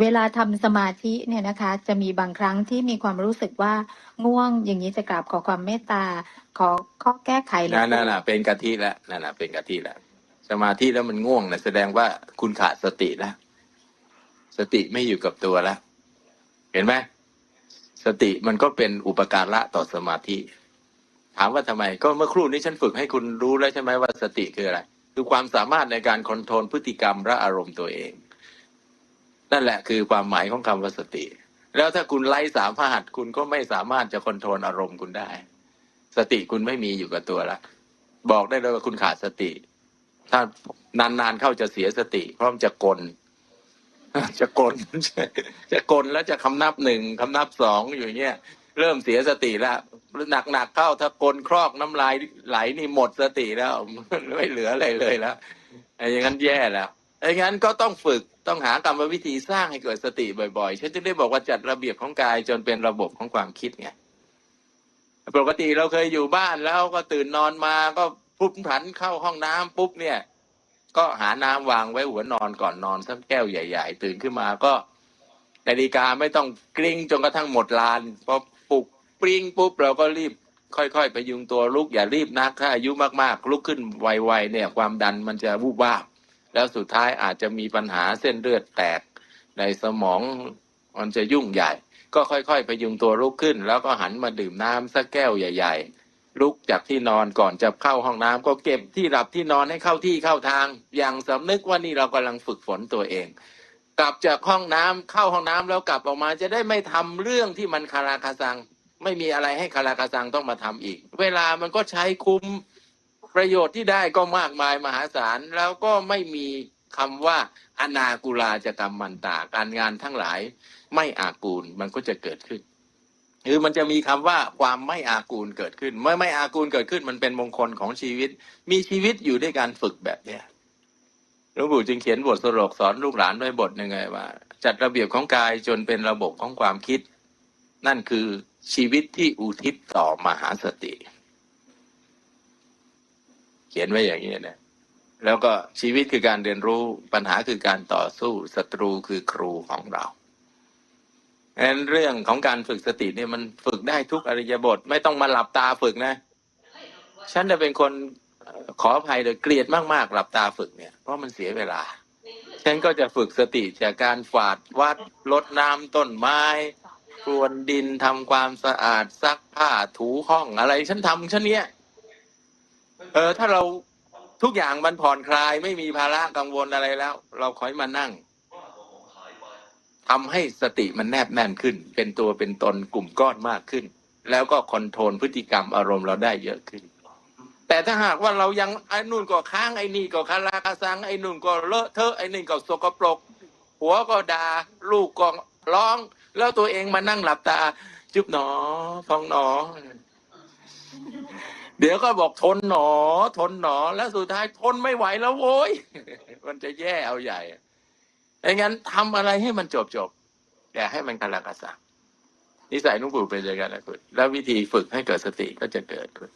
เวลาทำสมาธิเนี่ยนะคะ จะมีบางครั้งที่มีความรู้สึกว่าง่วงอย่างนี้จะกราบขอความเมตตา ขอข้อแก้ไขหรือนั่นน่ะเป็นกะทิแล้วนั่นน่ะเป็นกะทิแล้วสมาธิแล้วมันง่วงนะแสดงว่าคุณขาดสติแล้วสติไม่อยู่กับตัวแล้วเห็นไหมสติมันก็เป็นอุปการะต่อสมาธิ ถามว่าทำไม ก็เมื่อครู่นี้ฉันฝึกให้คุณรู้แล้วใช่ไหมว่าสติคืออะไร คือความสามารถในการคอนโทรลพฤติกรรมและอารมณ์ตัวเอง นั่นแหละคือความหมายของคำว่าสติ แล้วถ้าคุณไร้สามารถคุณก็ไม่สามารถจะคอนโทรลอารมณ์คุณได้ สติคุณไม่มีอยู่กับตัวละบอกได้เลยว่าคุณขาดสติ ถ้านานๆเข้าจะเสียสติ เพราะมันจะกลจะกลจะกลแล้วจะคำนับหนึ่งคำนับสองอยู่เงี้ยเริ่มเสียสติแล้วหนักๆเข้าถ้ากลครอกน้ำลายไหลนี่หมดสติแล้วไม่เหลืออะไรเลยแล้วไอ้อย่างนั้นแย่แล้วไอ้งั้นก็ต้องฝึก ต้องหากรรมวิธีสร้างให้เกิดสติบ่อยๆ ฉันจึงได้บอกว่าจัดระเบียบของกายจนเป็นระบบของความคิดไง ปกติเราเคยอยู่บ้านแล้วก็ตื่นนอนมาก็ปุ๊บผันเข้าห้องน้ำปุ๊บเนี่ย ก็หาน้ำวางไว้หัวนอนก่อนนอนสักแก้วใหญ่ ๆ ตื่นขึ้นมาก็นาฬิกาไม่ต้องกริ้งจนกระทั่งหมดลานพอปลุกปริ้งปุ๊บเราก็รีบค่อยๆพยุงตัวลุกอย่ารีบนักถ้าอายุมากๆ ลุกขึ้นไวๆเนี่ย ความดันมันจะวูบวาบ แล้วสุดท้ายอาจจะมีปัญหาเส้นเลือดแตกในสมองมันจะยุ่งใหญ่ ก็ค่อยๆพยุงตัวลุกขึ้น แล้วก็หันมาดื่มน้ำสักแก้วใหญ่ ๆ ลุกจากที่นอนก่อนจะเข้าห้องน้ำก็เก็บที่หลับที่นอนให้เข้าที่เข้าทาง อย่างสำนึกว่านี่เรากำลังฝึกฝนตัวเองกลับจากห้องน้ำเข้าห้องน้ำแล้วกลับออกมาจะได้ไม่ทำเรื่องที่มันคาราคาซัง ไม่มีอะไรให้คาราคาซังต้องมาทำอีก เวลามันก็ใช้คุ้ม ประโยชน์ที่ได้ก็มากมายมหาศาลแล้วก็ไม่มีคำว่าอนากุลาจะกรรมมันตาการงานทั้งหลายไม่อากูลมันก็จะเกิดขึ้นคือมันจะมีคำว่าความไม่อากูลเกิดขึ้น เมื่อไม่อากูลเกิดขึ้นมันเป็นมงคลของชีวิต มีชีวิตอยู่ด้วยการฝึกแบบเนี้ยหลวงปู่จึงเขียนบทสโลกสอนลูกหลานไว้บทหนึ่งไงว่า จัดระเบียบของกายจนเป็นระบบของความคิด นั่นคือชีวิตที่อุทิศต่อมหาสติ เขียนไว้อย่างนี้นะแล้วก็ชีวิตคือการเรียนรู้ปัญหาคือการต่อสู้ศัตรูคือครูของเราฉะนั้นเรื่องของการฝึกสติเนี่ยมันฝึกได้ทุกอริยบท ไม่ต้องมาหลับตาฝึกนะ ฉันจะเป็นคนขออภัยเลยเกลียดมากๆ หลับตาฝึกเนี่ย เพราะมันเสียเวลา ฉันก็จะฝึกสติจากการฝาดวัดลดน้ำต้นไม้กรวนดินทำความสะอาดซักผ้าถูห้องอะไร ฉันทำฉันเนี้ย เออถ้าเราทุกอย่างมันผ่อนคลายไม่มีภาระกังวลอะไรแล้ว เราคอยมานั่งทำให้สติมันแนบแน่นขึ้น เป็นตัวเป็นตนกลุ่มก้อนมากขึ้น แล้วก็คอนโทรลพฤติกรรมอารมณ์เราได้เยอะขึ้น แต่ถ้าหากว่าเรายังไอ้นู่นก็ค้างไอ้นี่ก็คาราคาซังไอ้นู่นก็เลอะเทอะไอ้นี่ก็สกปรกหัวก็ดา่าลูกก็ร้อง แล้วตัวเองมานั่งหลับตา จุบหนอพองหนอ เดี๋ยวก็บอกทนหนอ ทนหนอ แล้วสุดท้ายทนไม่ไหวแล้วโว้ยมันจะแย่เอาใหญ่ไอ้งั้นทำอะไรให้มันจบจบแต่ให้มันการักษาซังนิสัยนุ่งปู่เป็นอย่างนั้นนะคุณแล้ววิธีฝึกให้เกิดสติก็จะเกิดขึ้น